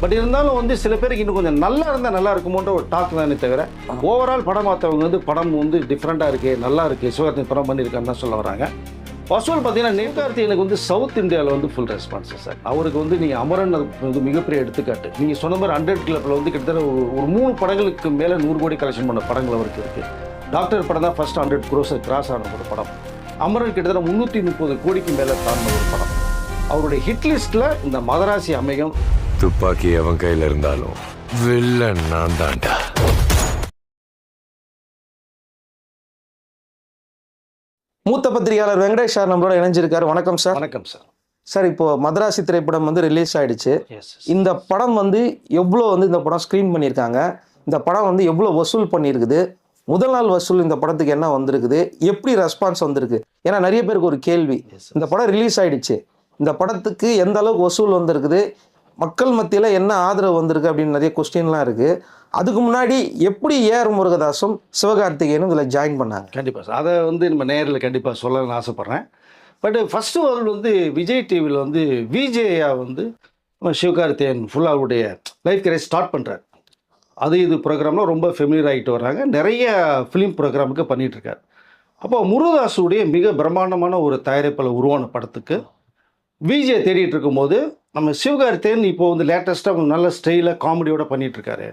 But இருந்தாலும் வந்து சில பேருக்கு இன்னும் கொஞ்சம் நல்லா இருந்தால் நல்லா இருக்குமோன்ற ஒரு டாக் தானே தவிர ஓவரால் படம் பார்த்தவங்க வந்து படம் வந்து டிஃப்ரெண்ட்டாக இருக்குது நல்லா இருக்குது சிவகார்த்திகேயன் படம் பண்ணியிருக்கான்னு தான் சொல்ல வராங்க. வசூல் பார்த்தீங்கன்னா நேர்கார்த்திகனுக்கு வந்து சவுத் இந்தியாவில் வந்து ஃபுல் ரெஸ்பான்ஸ் சார் அவருக்கு வந்து நீங்கள் அமரன் அது வந்து மிகப்பெரிய எடுத்துக்காட்டு. நீங்கள் சொன்ன மாதிரி ஹண்ட்ரட் கிளப்பில் வந்து கிட்டத்தட்ட ஒரு ஒரு மூணு படங்களுக்கு மேலே நூறு கோடி கலெக்ஷன் பண்ண படங்கள் அவருக்கு இருக்குது டாக்டர் படம் தான் ஃபஸ்ட் ஹண்ட்ரட் குரோஸ் கிராஸ் ஆன ஒரு படம். அமரன் கிட்டத்தட்ட முந்நூற்றி முப்பது கோடிக்கு மேலே தாண்டின ஒரு படம். அவருடைய ஹிட் லிஸ்ட்டில் இந்த மதராசி அமையும் துப்பாக்கி அவன் கையில இருந்தாலும் வில்லன் நான் தான்டா. மூத்த பத்திரிகையாளர் வெங்கடேஷ் சார் நம்மளோட இணைஞ்சிருக்காரு. வணக்கம் சார். வணக்கம் சார். சார் இப்போ மதராசி திரைப்படம் வந்து ரிலீஸ் ஆயிடுச்சு. இந்த படம் வந்து எவ்வளோ வந்து இந்த படம் ஸ்க்ரீன் பண்ணியிருக்காங்க? இந்த படம் வந்து எவ்வளோ வசூல் பண்ணியிருக்குது? முதல் நாள் வசூல் இந்த படத்துக்கு என்ன வந்திருக்குது? எப்படி ரெஸ்பான்ஸ் வந்திருக்கு? ஏன்னா நிறைய பேருக்கு ஒரு கேள்வி. இந்த படம் ரிலீஸ் ஆயிடுச்சு. இந்த படத்துக்கு எந்த அளவுக்கு வசூல் வந்திருக்குது? மக்கள் மத்தியில் என்ன ஆதரவு வந்திருக்கு அப்படின்னு நிறைய கொஸ்டின்லாம் இருக்குது அதுக்கு முன்னாடி எப்படி ஏஆர் முருகதாசும் சிவகார்த்திகேயனும் இதில் ஜாயின் பண்ணாங்க? கண்டிப்பாக சார். அதை வந்து நம்ம நேரில் கண்டிப்பாக சொல்லணும்னு ஆசைப்பட்றேன். பட் ஃபஸ்ட்டு அவர் வந்து விஜய் டிவியில் வந்து விஜயா வந்து சிவகார்த்திகேயன் ஃபுல்லாக அவருடைய லைஃப் கரியர் ஸ்டார்ட் பண்ணுறாரு அது இது ப்ரோக்ராம்லாம் ரொம்ப ஃபெமிலியர் ஆகிட்டு வர்றாங்க. நிறைய ஃபிலிம் ப்ரோக்ராமுக்கு பண்ணிகிட்ருக்காரு அப்போ முருகதாசுடைய மிக பிரம்மாண்டமான ஒரு தயாரிப்பில் உருவான படத்துக்கு விஜயை தேடிட்டு இருக்கும்போது நம்ம சிவகார்த்தியன் இப்போது வந்து லேட்டஸ்ட்டாக நல்ல ஸ்டைலாக காமெடியோட பண்ணிகிட்ருக்காரு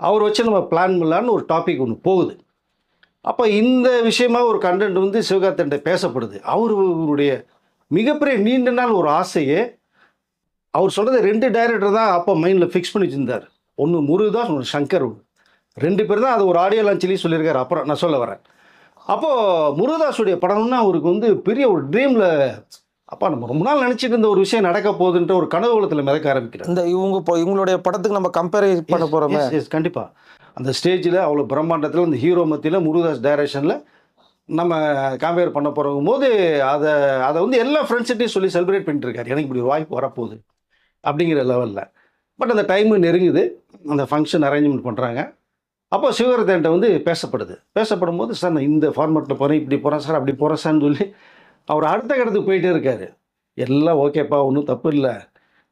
அவர் வச்சு நம்ம பிளான் பண்ணலான்னு ஒரு டாபிக் ஒன்று போகுது. அப்போ இந்த விஷயமாக ஒரு கண்டென்ட் வந்து சிவகார்த்தியன்ட்ட பேசப்படுது. அவருடைய மிகப்பெரிய நீண்ட நாள் ஒரு ஆசையே அவர் சொல்கிறது ரெண்டு டைரக்டர் தான் அப்போ மைண்டில் ஃபிக்ஸ் பண்ணி வச்சிருந்தார். ஒன்று முருகதாஸ் ஒன்று சங்கர் ஒன்று ரெண்டு பேர் தான் அது ஒரு ஆடியோ லான்ச்சிலையும் சொல்லியிருக்காரு. அப்புறம் நான் சொல்ல வரேன். அப்போது முருகதாஸுடைய படம்னா அவருக்கு வந்து பெரிய ஒரு ட்ரீமில் அப்பா நம்ம ரொம்ப நாள் நினச்சிட்டு இருந்த ஒரு விஷயம் நடக்க போகுதுன்ற ஒரு கனவுலத்தில் மிதக்க ஆரம்பிக்கிறார். இந்த இவங்க இப்போ இவங்களுடைய படத்துக்கு நம்ம கம்பேர் பண்ண போகிறோமே எஸ் கண்டிப்பாக அந்த ஸ்டேஜில் அவ்வளோ பிரம்மாண்டத்தில் அந்த ஹீரோ மத்தியில் முருகதாஸ் டைரக்ஷனில் நம்ம கம்பேர் பண்ண போகிறோம் போது அதை அதை வந்து எல்லா ஃப்ரெண்ட்ஸ்கிட்டையும் சொல்லி செலிப்ரேட் பண்ணிட்டு இருக்காரு. எனக்கு இப்படி ஒரு வாய்ப்பு வரப்போகுது அப்படிங்கிற லெவலில் பட் அந்த டைமு நெருங்குது. அந்த ஃபங்க்ஷன் அரேஞ்ச்மெண்ட் பண்ணுறாங்க அப்போ சிவகரத்தன்ட்ட வந்து பேசப்படுது. பேசப்படும் போது சார் நான் இந்த ஃபார்மேட்டில் போகிறேன் இப்படி போகிறேன் சார் அப்படி போகிறேன் சார்னு சொல்லி அவர் அடுத்த கடத்துக்கு போயிட்டே இருக்காரு. எல்லாம் ஓகேப்பா ஒன்றும் தப்பு இல்லை.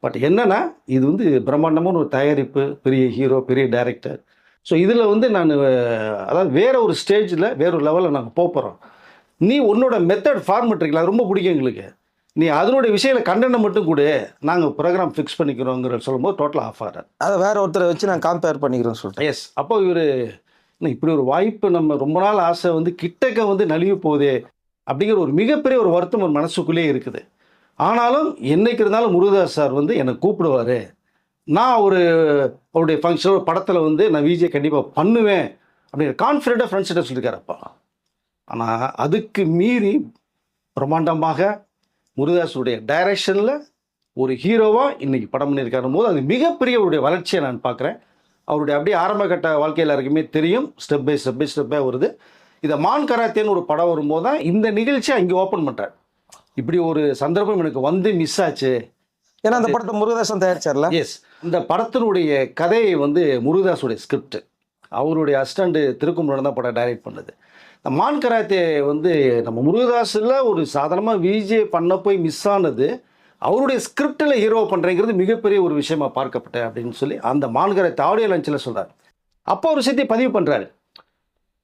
பட் என்னன்னா இது வந்து பிரம்மாண்டமான ஒரு தயாரிப்பு பெரிய ஹீரோ பெரிய டைரக்டர். ஸோ இதில் வந்து நான் அதாவது வேற ஒரு ஸ்டேஜில் வேற ஒரு லெவலில் நாங்கள் போக போகிறோம் நீ உன்னோட மெத்தட் ஃபார்மெட் இருக்குல்ல அது ரொம்ப பிடிக்கும் எங்களுக்கு. நீ அதனுடைய விஷயத்தில் கண்டனை மட்டும் கொடு. நாங்கள் ப்ரோக்ராம் ஃபிக்ஸ் பண்ணிக்கிறோங்கிற சொல்லும்போது டோட்டலாக ஆஃப் ஆகிறார் அதை வேற ஒருத்தரை வச்சு நான் கம்பேர் பண்ணிக்கிறேன்னு சொல்லிட்டேன் எஸ் அப்போ இவர் இப்படி ஒரு வாய்ப்பு நம்ம ரொம்ப நாள் ஆசை வந்து கிட்டக்க வந்து நலிவு போகுதே. அப்படிங்கிற ஒரு மிகப்பெரிய ஒரு வருத்தம் ஒரு மனசுக்குள்ளேயே இருக்குது. ஆனாலும் என்னைக்கு இருந்தாலும் முருகதாஸ் சார் வந்து என்னை கூப்பிடுவார். நான் ஒரு அவருடைய ஃபங்க்ஷன் ஒரு படத்தில் வந்து நான் விஜய் கண்டிப்பாக பண்ணுவேன் அப்படிங்கிற கான்ஃபிடெண்ட்டாக ஃப்ரெண்ட்ஸ்கிட்ட சொல்லியிருக்காருப்பா ஆனால் அதுக்கு மீறி பிரம்மாண்டமாக முருகதாஸுடைய டைரக்ஷனில் ஒரு ஹீரோவாக இன்றைக்கி படம் பண்ணியிருக்காரும் போது அது மிகப்பெரிய அவருடைய வளர்ச்சியை நான் பார்க்குறேன். அவருடைய அப்படியே ஆரம்ப கட்ட வாழ்க்கையில் எல்லாருக்குமே தெரியும். ஸ்டெப் பை ஸ்டெப் பை ஸ்டெப்பாக வருது. இதை மான் கராத்தேன்னு ஒரு படம் வரும்போது தான் இந்த நிகழ்ச்சியை அங்கே ஓப்பன் பண்ணுறார் இப்படி ஒரு சந்தர்ப்பம் எனக்கு வந்து மிஸ் ஆச்சு. ஏன்னா அந்த படத்தை முருகதாசன் தயாரிச்சார்ல? எஸ் இந்த படத்தினுடைய கதையை வந்து முருகதாஸுடைய ஸ்கிரிப்ட் அவருடைய அசிஸ்டண்ட் திருக்குமரன் தான் படம் டைரக்ட் பண்ணது. இந்த மான் கராத்தே வந்து நம்ம முருகதாஸில் ஒரு சாதாரணமாக விஜே பண்ண போய் மிஸ் ஆனது அவருடைய ஸ்கிரிப்டில் ஹீரோ பண்ணுறேங்கிறது மிகப்பெரிய ஒரு விஷயமா பார்க்கப்பட்டேன் அப்படின்னு சொல்லி அந்த மான் கராத்தே ஆடியோ லஞ்சில் சொல்கிறார் அப்போ ஒரு விஷயத்தை பதிவு பண்ணுறாரு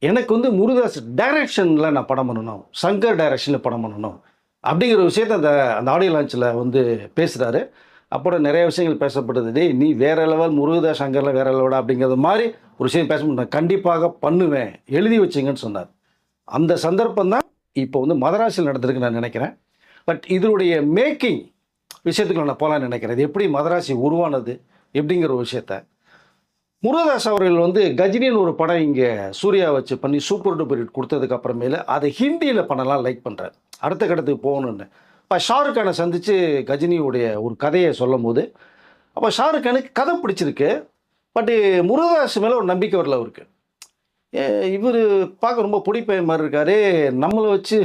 எனக்கு வந்து முருகதாஸ் டைரக்ஷனில் நான் படம் பண்ணணும். சங்கர் டைரக்ஷனில் படம் பண்ணணும். அப்படிங்கிற விஷயத்த அந்த அந்த ஆடியோ லான்ச்சில் வந்து பேசுகிறாரு அப்புறம் நிறைய விஷயங்கள் பேசப்படுது டேய் நீ வேற லெவல் முருகதாஸ் சங்கரில் வேற லெவலா அப்படிங்கிறது மாதிரி ஒரு விஷயம் பேச நான் கண்டிப்பாக பண்ணுவேன். எழுதி வச்சிங்கன்னு சொன்னார். அந்த சந்தர்ப்பம் தான் இப்போ வந்து மதராசியில் நடந்திருக்கு நான் நினைக்கிறேன். பட் இதனுடைய மேக்கிங் விஷயத்துக்கு நான் போகலான்னு நினைக்கிறேன். இது எப்படி மதராசி உருவானது? எப்படிங்கிற ஒரு விஷயத்த. முருகதாஸ் அவர்கள் வந்து கஜினின்னு ஒரு படம் இங்கே சூர்யா வச்சு பண்ணி சூப்பர் டூப்பர் ஹிட் கொடுத்ததுக்கு அப்புறமேல அதை ஹிந்தியில் பண்ணலாம் லைக் பண்ணுறாரு அடுத்த கட்டத்துக்கு போகணுன்னு இப்போ ஷாருக் கானை சந்தித்து கஜினியுடைய ஒரு கதையை சொல்லும் போது அப்போ ஷாருக் கானுக்கு கதை பிடிச்சிருக்கு பட்டு முருகதாஸ் மேலே ஒரு நம்பிக்கை வரல அவருக்கு. இவர் பார்க்க ரொம்ப பிடிப்பைய மாதிரி இருக்காரு நம்மளை வச்சு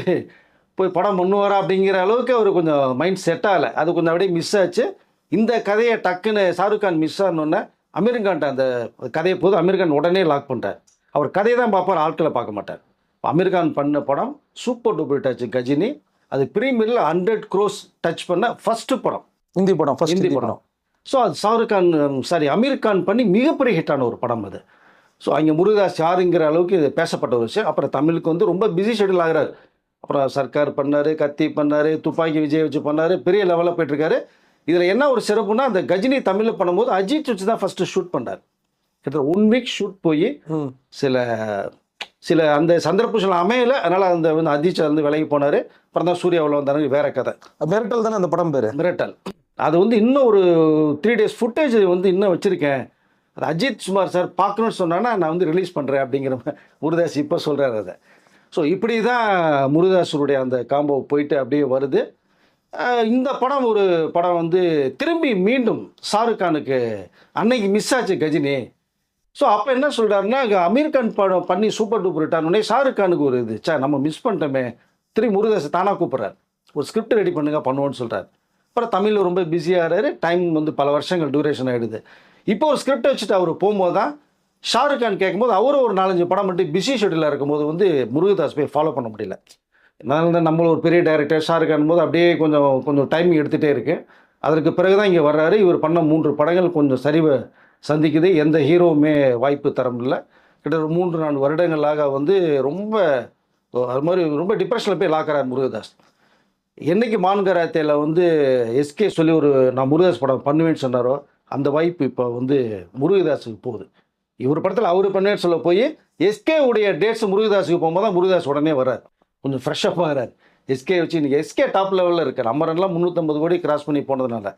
போய் படம் பண்ணுவாரா அப்படிங்கிற அளவுக்கு அவர் கொஞ்சம் மைண்ட் செட் ஆகலை. அது கொஞ்சம் அப்படியே மிஸ் ஆச்சு. இந்த கதையை டக்குன்னு ஷாருக் கான் மிஸ் ஆனோன்னே அமீர் கான்ட்ட அந்த கதையை போது அமீர் கான் உடனே லாக் பண்ணிட்டார். அவர் கதையை தான் பார்ப்பார் ஆட்களை பார்க்க மாட்டார். அமீர் கான் பண்ண படம் சூப்பர் டூப்பர் டச் கஜினி. அது ப்ரீமியரில் ஹண்ட்ரட் க்ரோஸ் டச் பண்ண ஃபஸ்ட்டு படம். ஹிந்தி படம் ஃபர்ஸ்ட் ஹிந்தி ஹிந்தி படம். படம். ஸோ அது ஷாருக் கான் சாரி அமீர் கான் பண்ணி மிகப்பெரிய ஹிட்டான ஒரு படம் அது. ஸோ அங்கே முருகதாஸ் யாருங்கிற அளவுக்கு இது பேசப்பட்ட ஒரு விஷயம். அப்புறம் தமிழுக்கு வந்து ரொம்ப பிஸி ஷெடியூல் ஆகுறாரு. அப்புறம் சர்க்கார் பண்ணார் கத்தி பண்ணார் துப்பாக்கி விஜய் வச்சு பண்ணார் பெரிய லெவலில் போயிட்டுருக்காரு இதில் என்ன ஒரு சிறப்புனா அந்த கஜினி தமிழில் பண்ணும்போது அஜித் வச்சு தான் ஃபஸ்ட்டு ஷூட் பண்ணார் கிட்டத்தட்ட ஒன் வீக் ஷூட் போய் சில சில அந்த சந்தர்ப்ப சூழ்நிலை அமையல அதனால் அந்த வந்து அஜித் வந்து விலகி போனார். அப்புறம் தான் சூர்யாவில் வந்தாரு வேற கதை. மிரட்டல் தானே அந்த படம் பேரு? மிரட்டல். அது வந்து இன்னும் ஒரு த்ரீ டேஸ் ஃபுட்டேஜ் வந்து இன்னும் வச்சுருக்கேன். அது அஜித் சுமார் சார் பார்க்கணும்னு சொன்னாங்கன்னா நான் வந்து ரிலீஸ் பண்ணுறேன் அப்படிங்கிற முருதாஸ் இப்போ சொல்கிறார் அதை. ஸோ இப்படி தான் முருதாஸருடைய அந்த காம்போ போயிட்டு அப்படியே வருது. இந்த படம் ஒரு படம் வந்து திரும்பி மீண்டும் ஷாருக் கானுக்கு அன்னைக்கு மிஸ் ஆச்சு கஜினி. ஸோ அப்போ என்ன சொல்கிறாருன்னா அமீர் கான் படம் பண்ணி சூப்பர் டூப்பர் விட்டானே ஷாருக் கானுக்கு ஒரு இது. சே நம்ம மிஸ் பண்ணிட்டோமே. திரும்பி முருகதாஸ் தானாக கூப்பிட்றாரு. ஒரு ஸ்கிரிப்ட் ரெடி பண்ணுங்க பண்ணுவோன்னு சொல்கிறார் அப்புறம் தமிழில் ரொம்ப பிஸியாகிறாரு டைம் வந்து பல வருஷங்கள் டியூரேஷன் ஆகிடுது இப்போ ஒரு ஸ்கிரிப்ட் வச்சுட்டு அவர் போகும்போது தான் ஷாருக் கான் கேட்கும்போது அவரும் ஒரு நாலஞ்சு படம் மட்டும் பிஸி ஷெடியூலாக இருக்கும்போது வந்து முருகதாஸ் போய் ஃபாலோ பண்ண முடியல. அதனால தான் நம்மளும் ஒரு பெரிய டைரக்டர் ஷாருக்கான் போது அப்படியே கொஞ்சம் கொஞ்சம் டைமிங் எடுத்துகிட்டே இருக்கு அதற்கு பிறகு தான் இங்கே வர்றாரு. இவர் பண்ண மூன்று படங்கள் கொஞ்சம் சரிவை சந்திக்குது. எந்த ஹீரோவுமே வாய்ப்பு தர முடியல கிட்டத்தட்ட மூன்று நான்கு வருடங்களாக வந்து ரொம்ப அது மாதிரி ரொம்ப டிப்ரெஷனில் போய் லாக்கிறார் முருகதாஸ். என்னைக்கு மான்கராத்தையில் வந்து எஸ்கே சொல்லி ஒரு நான் முருகதாஸ் படம் பண்ணுவேன்னு சொன்னாரோ அந்த வாய்ப்பு இப்போ வந்து முருகதாஸுக்கு போகுது. இவர் படத்தில் அவர் பண்ணுவேன்னு சொல்ல போய் எஸ்கே உடைய டேட்ஸ் முருகதாஸுக்கு போகும்போது தான் முருகதாஸ் உடனே வர்றார். கொஞ்சம் ஃப்ரெஷ்ஷாக பார்க்குறாரு எஸ்கே வச்சு இன்றைக்கி எஸ்கே டாப் லெவலில் இருக்கார் அமரன்லாம் முந்நூற்றம்பது கோடி கிராஸ் பண்ணி போனதுனால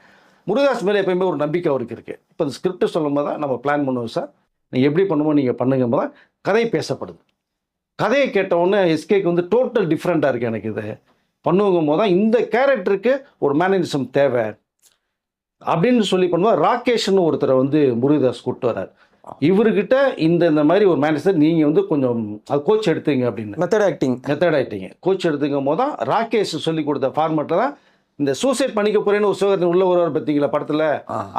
முருகதாஸ் மேலே எப்பயுமே ஒரு நம்பிக்கை அவருக்கு இருக்குது இப்போ இந்த ஸ்கிரிப்ட் சொல்லும் போது தான் நம்ம பிளான் பண்ணுவோம் சார் நீங்கள் எப்படி பண்ணுமோ நீங்கள் பண்ணுங்க தான் கதை பேசப்படுது. கதையை கேட்டவுடனே எஸ்கேக்கு வந்து டோட்டல் டிஃப்ரெண்ட்டாக இருக்குது எனக்கு இது. பண்ணுவோங்கும் போது தான் இந்த கேரக்டருக்கு ஒரு மேனரிசம் தேவை. அப்படின்னு சொல்லி பண்ணுவோம் ராகேஷ்னு ஒருத்தரை வந்து முருகதாஸ் கூப்பிட்டு வர்றார். இவர்கிட்ட இந்த இந்த மாதிரி ஒரு மேனேஜர் நீங்கள் வந்து கொஞ்சம் அது கோச் எடுத்தீங்க அப்படின்னு. மெத்தட் ஆக்டிங் மெத்தட் ஆகிட்டீங்க கோச் எடுத்துக்கும் போது தான் ராகேஷ் சொல்லி கொடுத்த ஃபார்மேட்டில் தான் இந்த சூசைட் பண்ணிக்க போறேன்னு ஒரு சிவகத்தின் உள்ள ஒருவர் பார்த்தீங்களா படத்தில்?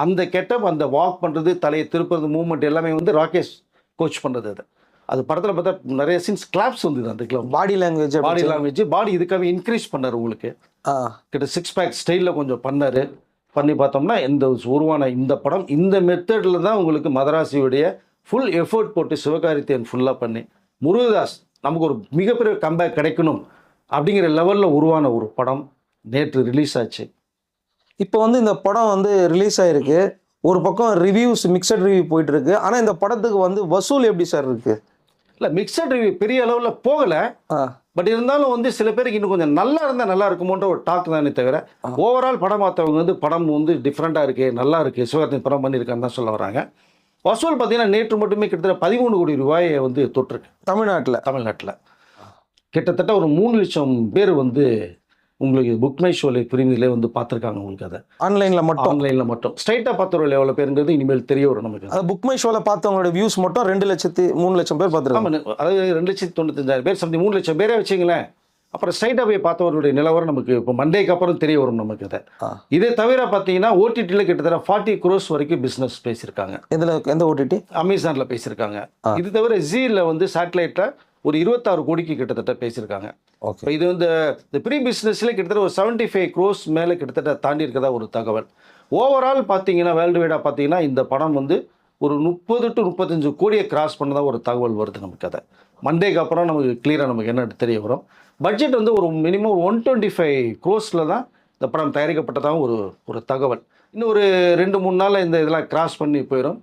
அந்த கெட்டப் அந்த வாக் பண்ணுறது தலையை திருப்புறது மூவ்மெண்ட் எல்லாமே வந்து ராகேஷ் கோச் பண்ணுறது அது. அது படத்தில் பார்த்தா நிறைய சீன்ஸ் கிளாப்ஸ் வந்தது அந்த club body language body language body இதுக்காக இன்க்ரீஸ் பண்ணார் உங்களுக்கு. கிட்ட சிக்ஸ் பேக் ஸ்டைலில் கொஞ்சம் பண்ணார். பண்ணி பார்த்தோம்னா இந்த உருவான இந்த படம் இந்த மெத்தடில் தான் உங்களுக்கு மதராசியுடைய ஃபுல் எஃபோர்ட் போட்டு சிவகாரித்தேன் ஃபுல்லாக பண்ணி முருகதாஸ் நமக்கு ஒரு மிகப்பெரிய கம்பேக் கிடைக்கணும் அப்படிங்கிற லெவலில் உருவான ஒரு படம் நேற்று ரிலீஸ் ஆச்சு. இப்போ வந்து இந்த படம் வந்து ரிலீஸ் ஆயிருக்கு. ஒரு பக்கம் ரிவ்யூஸ் மிக்சட் ரிவ்யூ போயிட்டு இருக்கு. இந்த படத்துக்கு வந்து வசூல் எப்படி சார் இருக்குது இல்லை மிக்சட் ரிவ்யூ பெரிய அளவில் போகலை. பட் இருந்தாலும் வந்து சில பேருக்கு இன்னும் கொஞ்சம் நல்லா இருந்தால் நல்லா இருக்குமோன்ற ஒரு டாக் தானே தவிர ஓவரால் படம் பார்த்தவங்க வந்து படம் வந்து டிஃப்ரெண்ட்டாக இருக்குது நல்லா இருக்குது சிவகார்த்தின் படம் பண்ணியிருக்கான்னு தான் சொல்ல வராங்க. வசூல் பார்த்தீங்கன்னா நேற்று மட்டுமே கிட்டத்தட்ட பதிமூணு கோடி ரூபாயை வந்து தொட்டிருக்கு. தமிழ்நாட்டுல. தமிழ்நாட்டில். கிட்டத்தட்ட ஒரு மூணு லட்சம் பேர் வந்து உங்களுக்கு புக் மை ஷோலை பிரிவிலே வந்து பார்த்துருக்காங்க உங்களுக்கு அதை. ஆன்லைன்ல மட்டும். ஆன்லைனில் மட்டும். ஸ்ட்ரைட்டாக பார்த்தவர்கள் எவ்வளோ பேருங்கிறது இனிமேல் தெரிய வரும் நமக்கு. அது புக் மை ஷோல பார்த்தவங்களோட வியூஸ் மட்டும் ரெண்டு லட்சத்து மூணு லட்சம் பேர் பார்த்துருக்காங்க. அதாவது ரெண்டு லட்சத்தி தொண்ணூத்தஞ்சாயிரம் பேர் சம்திங் மூணு லட்சம் பேரே வச்சிங்களேன். அப்புறம் ஸ்ட்ரைட்டாக போய் பார்த்தவர்களுடைய நிலவரம் நமக்கு இப்போ மண்டேக்கு அப்புறம் தெரிய வரும் நமக்கு அதை. இதே தவிர பார்த்தீங்கன்னா ஓடிடியில் கிட்டத்தட்ட ஃபார்ட்டி குரோஸ் வரைக்கும் பிஸ்னஸ் பேசியிருக்காங்க. இதுல எந்த ஓடிடி அமேசானில் பேசியிருக்காங்க. இது தவிர ஜீல வந்து சேட்டலைட்டில் ஒரு இருபத்தாறு கோடிக்கு கிட்டத்தட்ட பேசியிருக்காங்க. ஓகே. இப்போ இது வந்து இந்த ப்ரீ பிஸ்னஸில் கிட்டத்தட்ட ஒரு செவன்ட்டி ஃபைவ் க்ரோஸ் மேலே கிட்டத்தட்ட தாண்டி இருக்கதா ஒரு தகவல். ஓவரால் பார்த்தீங்கன்னா வேர்ல்டு வைடாக பார்த்தீங்கன்னா இந்த படம் வந்து ஒரு முப்பது டு முப்பத்தஞ்சு கோடியை கிராஸ் பண்ணதா ஒரு தகவல் வருது நமக்கு அதை. மண்டேக்கு அப்புறம் நமக்கு கிளியராக நமக்கு என்ன தெரிய வரும். பட்ஜெட் வந்து ஒரு மினிமம் ஒரு ஒன் டுவெண்ட்டி ஃபைவ் க்ரோஸில் தான் இந்த படம் தயாரிக்கப்பட்டதாக ஒரு ஒரு தகவல். இன்னும் ஒரு ரெண்டு மூணு நாளில் இந்த இதெல்லாம் கிராஸ் பண்ணி போயிடும்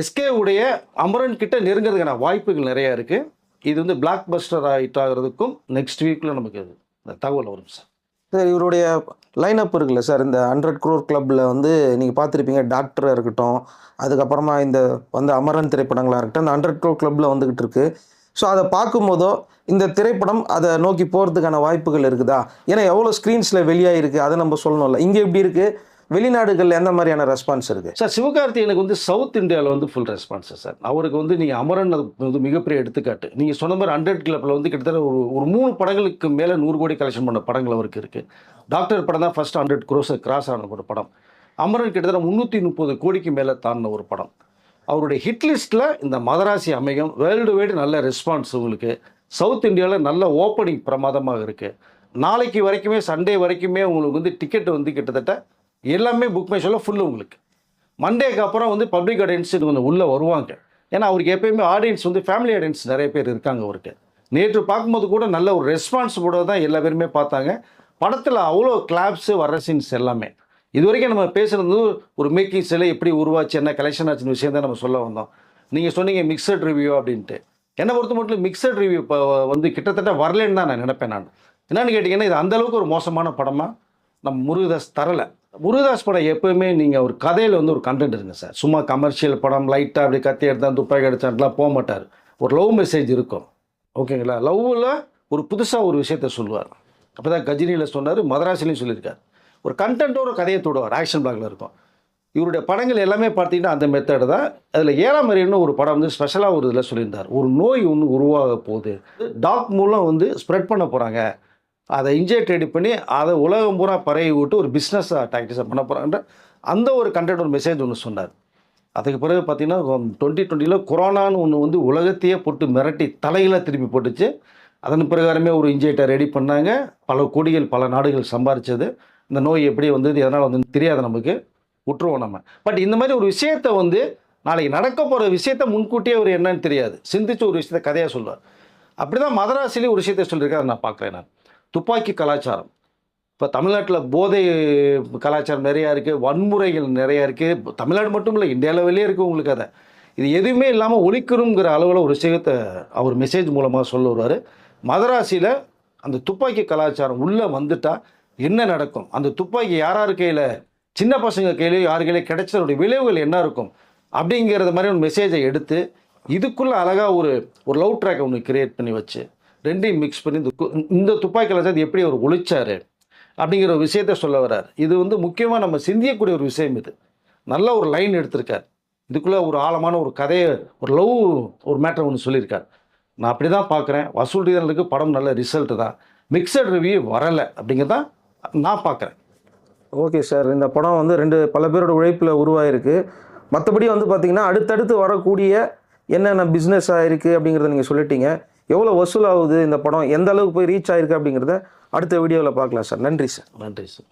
எஸ்கே உடைய அமரன் கிட்ட நெருங்கிறதுக்கான வாய்ப்புகள் நிறைய இருக்குது இது வந்து பிளாக் பஸ்டர் ஹிட் ஆகிறதுக்கும் நெக்ஸ்ட் வீக்கில் நமக்கு இந்த தகவல் வரும் சார் சார் இவருடைய லைனப் இருக்குல்ல சார் இந்த ஹண்ட்ரட் குரோர் கிளப்பில் வந்து நீங்கள் பார்த்துருப்பீங்க டாக்டராக இருக்கட்டும் அதுக்கப்புறமா இந்த வந்து அமரன் திரைப்படங்களாக இருக்கட்டும் இந்த ஹண்ட்ரட் குரோர் கிளப்பில் வந்துக்கிட்டு இருக்கு. ஸோ அதை பார்க்கும்போதோ இந்த திரைப்படம் அதை நோக்கி போகிறதுக்கான வாய்ப்புகள் இருக்குதா? ஏன்னா எவ்வளோ ஸ்க்ரீன்ஸில் வெளியாகிருக்கு அதை நம்ம சொல்லணும்ல. இங்கே எப்படி இருக்குது வெளிநாடுகளில் எந்த மாதிரியான ரெஸ்பான்ஸ் இருக்குது சார் சிவகார்த்திகனுக்கு வந்து சவுத் இந்தியாவில் வந்து ஃபுல் ரெஸ்பான்ஸ் சார் அவருக்கு வந்து நீங்கள் அமரன் வந்து மிகப்பெரிய எடுத்துக்காட்டு. நீங்கள் சொன்ன மாதிரி ஹண்ட்ரட் கிளப்பில் வந்து கிட்டத்தட்ட ஒரு ஒரு மூணு படங்களுக்கு மேலே நூறு கோடி கலெக்ஷன் பண்ண படங்கள் அவருக்கு இருக்குது டாக்டர் படம் தான் ஃபஸ்ட் ஹண்ட்ரட் க்ரோஸை கிராஸ் ஆன ஒரு படம். அமரன் கிட்டத்தட்ட முந்நூற்றி முப்பது கோடிக்கு மேலே தாண்டின ஒரு படம். அவருடைய ஹிட் லிஸ்ட்டில் இந்த மதராசி அமைகம் வேர்ல்டு வைடு நல்ல ரெஸ்பான்ஸ் உங்களுக்கு. சவுத் இந்தியாவில் நல்ல ஓப்பனிங் பிரமாதமாக இருக்குது நாளைக்கு வரைக்குமே சண்டே வரைக்குமே உங்களுக்கு வந்து டிக்கெட் வந்து கிட்டத்தட்ட எல்லாமே புக் மை ஷோவில் ஃபுல்லு உங்களுக்கு. மண்டேக்கு அப்புறம் வந்து பப்ளிக் ஆடியன்ஸுக்கு கொஞ்சம் உள்ளே வருவாங்க. ஏன்னா அவருக்கு எப்பயுமே ஆடியன்ஸ் வந்து ஃபேமிலி ஆடியன்ஸ் நிறைய பேர் இருக்காங்க அவருக்கு. நேற்று பார்க்கும்போது கூட நல்ல ஒரு ரெஸ்பான்ஸோட தான் எல்லா பேருமே பார்த்தாங்க. படத்தில் அவ்வளோ கிளாப்ஸு வர்ற சீன்ஸ் எல்லாமே. இது வரைக்கும் நம்ம பேசுகிறது ஒரு மேக்கிங் சிலை எப்படி உருவாச்சு என்ன கலெக்ஷன் ஆச்சுன்னு விஷயம் தான் நம்ம சொல்ல வந்தோம். நீங்கள் சொன்னீங்க மிக்சட் ரிவ்யூ அப்படின்ட்டு. என்னை பொறுத்த மட்டும் மிக்சட் ரிவ்யூ இப்போ வந்து கிட்டத்தட்ட வரலன்னு தான் நான் நினைப்பேன் நான். என்னென்னு கேட்டிங்கன்னா இது அந்தளவுக்கு ஒரு மோசமான படமாக நம்ம முருகதாஸ் தரலை. முருகதாஸ் படம் எப்போவுமே நீங்கள் ஒரு கதையில் வந்து ஒரு கண்டென்ட் இருங்க சார். சும்மா கமர்ஷியல் படம் லைட்டாக அப்படி கத்தி எடுத்தான் துப்பாக்கி அடிச்சான்லாம் போக மாட்டார். ஒரு லவ் மெசேஜ் இருக்கும். ஓகேங்களா லவ்வில் ஒரு புதுசாக ஒரு விஷயத்த சொல்லுவார். அப்போ தான் கஜினியில் சொன்னார் மதராசிலையும் சொல்லியிருக்கார். ஒரு கண்டென்ட்டோட கதையை தொடுவார். ஆக்ஷன் பிளாக்ல இருக்கும். இவருடைய படங்கள் எல்லாமே பார்த்தீங்கன்னா அந்த மெத்தடு தான். அதில் ஏழாம் அறிவுன்னு ஒரு படம் வந்து ஸ்பெஷலாக ஒரு இதில் சொல்லியிருந்தார். ஒரு நோய் ஒன்று உருவாக போகுது. டாக் மூலம் வந்து ஸ்ப்ரெட் பண்ண போகிறாங்க அதை இன்ஜெக்ட் ரெடி பண்ணி அதை உலகம் பூரா பரவி விட்டு ஒரு பிஸ்னஸ் டாக்டிஸாக பண்ண போகிறாங்கன்ற அந்த ஒரு கண்டென்ட் ஒரு மெசேஜ் ஒன்று சொன்னார். அதுக்கு பிறகு பார்த்தீங்கன்னா டுவெண்ட்டி டுவெண்ட்டியில் கொரோனான்னு ஒன்று வந்து உலகத்தையே போட்டு மிரட்டி தலையில் திருப்பி போட்டுச்சு. அதன் பிரகாரமே ஒரு இன்ஜெக்டை ரெடி பண்ணாங்க. பல கோடிகள் பல நாடுகள் சம்பாரித்தது இந்த நோய் எப்படி வந்தது எதனால் வந்து தெரியாது நமக்கு. விட்டுருவோம் நம்ம. பட் இந்த மாதிரி ஒரு விஷயத்தை வந்து நாளைக்கு நடக்க போகிற விஷயத்தை முன்கூட்டியே அவர் என்னன்னு தெரியாது. சிந்திச்சு ஒரு விஷயத்த கதையாக சொல்லுவார். அப்படி தான் மதராசிலேயே ஒரு விஷயத்த சொல்லியிருக்காரு நான் பார்க்குறேன் நான். துப்பாக்கி கலாச்சாரம். இப்போ தமிழ்நாட்டில் போதை கலாச்சாரம் நிறையா இருக்குது வன்முறைகள் நிறையா இருக்குது தமிழ்நாடு மட்டும் இல்லை இந்தியா லெவலே இருக்குது உங்களுக்கு அதை. இது எதுவுமே இல்லாமல் ஒழிக்கணுங்கிற அளவில் ஒரு விஷயத்தை அவர் மெசேஜ் மூலமாக சொல்ல வருவார். மதராசியில் அந்த துப்பாக்கி கலாச்சாரம் உள்ளே வந்துட்டால் என்ன நடக்கும்? அந்த துப்பாக்கி யார் யார் கையில்? சின்ன பசங்க கையிலையோ யார் கையிலையோ கிடைச்சதோடைய விளைவுகள் என்ன இருக்கும்? அப்படிங்கிறத மாதிரி ஒரு மெசேஜை எடுத்து இதுக்குள்ளே அழகாக ஒரு ஒரு லவ் ட்ராக் ஒன்று கிரியேட் பண்ணி வச்சு ரெண்டையும் மிக்ஸ் பண்ணி இந்த இந்த துப்பாக்கி கலாச்சாரத்தை எப்படி அவர் ஒழிச்சாரு அப்படிங்கிற ஒரு விஷயத்த சொல்ல வர்றார். இது வந்து முக்கியமாக நம்ம சிந்தியக்கூடிய ஒரு விஷயம் இது. நல்ல ஒரு லைன் எடுத்திருக்கார். இதுக்குள்ளே ஒரு ஆழமான ஒரு கதையை ஒரு லவ் ஒரு மேட்டர் ஒன்று சொல்லியிருக்கார். நான் அப்படி தான் பார்க்குறேன். வசூல் ரீதனுக்கு படம் நல்ல ரிசல்ட்டு தான். மிக்சட் ரிவ்யூ வரலை அப்படிங்கிறதான் நான் பார்க்குறேன். Okay sir. இந்த படம் வந்து ரெண்டு பல பேரோட உழைப்பில் உருவாயிருக்கு. மற்றபடி வந்து பார்த்திங்கன்னா அடுத்தடுத்து வரக்கூடிய என்னென்ன பிஸ்னஸ் ஆகிருக்கு அப்படிங்கிறத நீங்கள் சொல்லிட்டீங்க. எவ்வளோ வசூல் ஆகுது இந்த படம்? எந்த அளவுக்கு போய் ரீச் ஆயிருக்கு அப்படிங்கிறத அடுத்த வீடியோவில் பார்க்கலாம் சார் நன்றி சார் நன்றி சார்